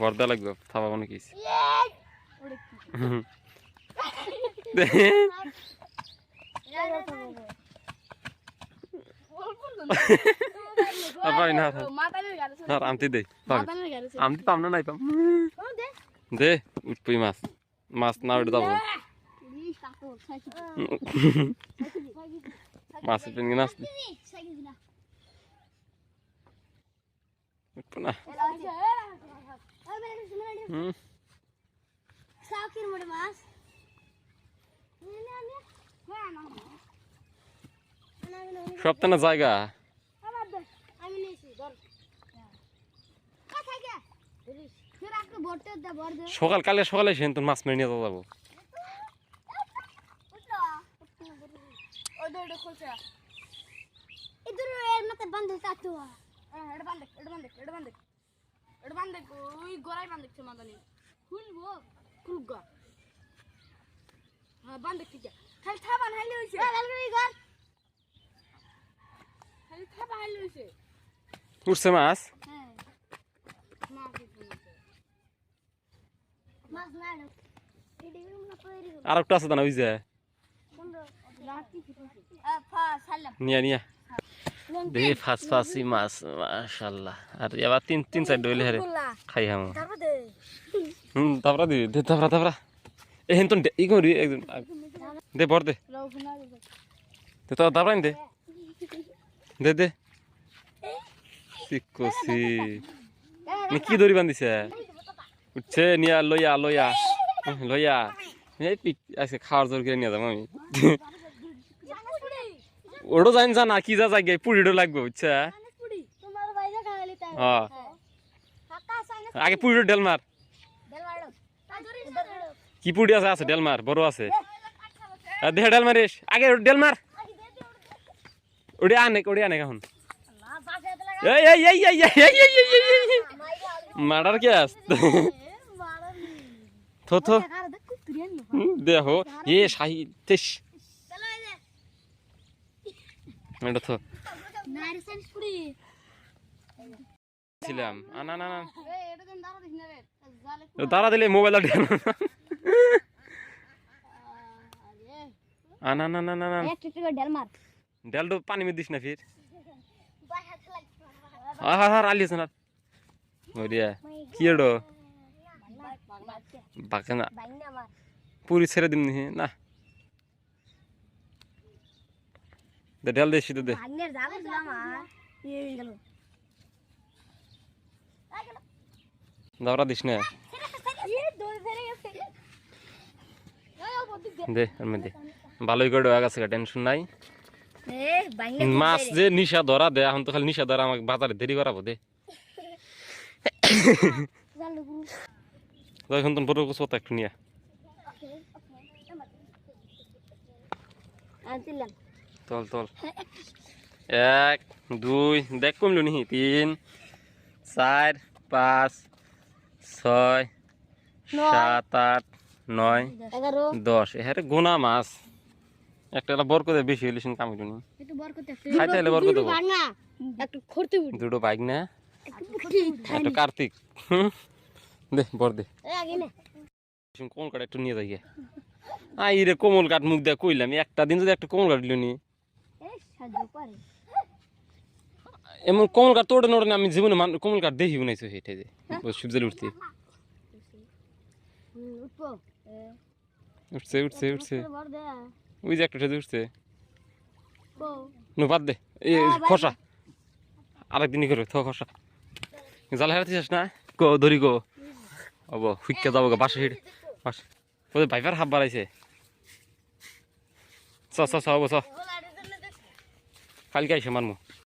বর্দা লাগবে, থাবা মনে আর আমতি দে আমতি পাম না, নাই পাম। দে উঠবই মাছ। মাছ না উঠে যাব। মাছের পেন নাচ উঠবো না। சாக்கிர முடியுமா সপ্তাহ জায়গা সকাল কালে সকালে সেন তোর মাছ মেরে নিয়ে যাব বন্ধ এটা বন্ধ ওই গোড়ায় বন্ধ দেখছে মাদানি। খুলবো খুলব হ্যাঁ বন্ধ ঠিক খালি থাবা হাইলে হইছে। খালি থাবা হাইলে হইছে। উঠছে মাছ? হ্যাঁ। মাছ মাছ না আর। একটা আছে না ওই যে। নিয়া নিয়া। দেখি ফাঁস ফাঁসি মাছ মাশাল্লাহ আর এবার তিন তিন চার ডইলে হারে খাই হাম হুম তাপরা দিবি দে তাপরা তাপরা এ হেন তো ই করি একজন দে বর দে দে তো তাপরা দে দে দে সিকোসি কি দড়ি বান্ধিছে উঠছে নিয়া লইয়া লইয়া লইয়া এই পিক আজকে খাওয়ার জোর করে নিয়ে যাব আমি ওটো জানি যা না কি যা যাই গে পুরিটো লাগবে বুঝছা? আগে পুরিটো ডেল মার কি পুরি আছে? আছে ডেল মার বড় আছে। দেহ ডেল মারিস। আগে ডেল মার ওটা আনে ওটা আনে এখন। মারার কে আস? থো থো। দেখো এ শাহি তেশ। এটা তো। না না না। দাঁড়া দিলে মোবাইল আনা না। না না না ডেল তো পানি মে দিস না ফির। হ্যাঁ হ্যাঁ হ্যাঁ আলিস না। ওরিয়া কি এডো? বাকে না পুরি ছেড়ে দিমনি না। দে ঢাল দে সিদ্ধ দে। ইয়ে দাওরা দিস না। দে দে। ভালোই করে ডোয়া গেছে টেনশন নাই। মাছ যে নিশা ধরা দে এখন তো খালি নিশা ধরা আমাকে বাজারে দেরি করাবো দে। এখন তো বড় কিছু একটু নিয়ে দিলাম তল তল। এক দুই দেখ কমলো নি তিন চার পাঁচ ছয় সাত আট নয় দশ। এহারে গোনা মাছ। একটা একটা বর করে বেশি হইলে শুন কামি টুনি একটু বর খাইতে হলে দেবো। দুটো বাইক না? একটু কার্তিক। দে বর দে। কোমল কাঠ একটু নিয়ে যাই আই রে কোমল কাঠ মুখ দিয়ে কইলাম একটা দিন যদি একটা কোমল কাঠ নি সাহায্য করে। এমন কোমল কাঠ তোড়ে নোড়ে আমি জীবনে কোমল কাঠ দেখি বানাইছো সেটা যে সূর্যের উঠতে। উঠছে উঠছে উঠছে। ওই যে একটা উঠে উঠছে। নো বাদ দে। এই খসা। আরেকদিনই করবে থ খসা। জাল হারাতিস না? গো ধরি গো অব হুইকা যাব গো বাসে হিড়ে বাস ভাইপার হাব বাড়াইছে। চ চ চ হব চ। কালকে আইসে মানমু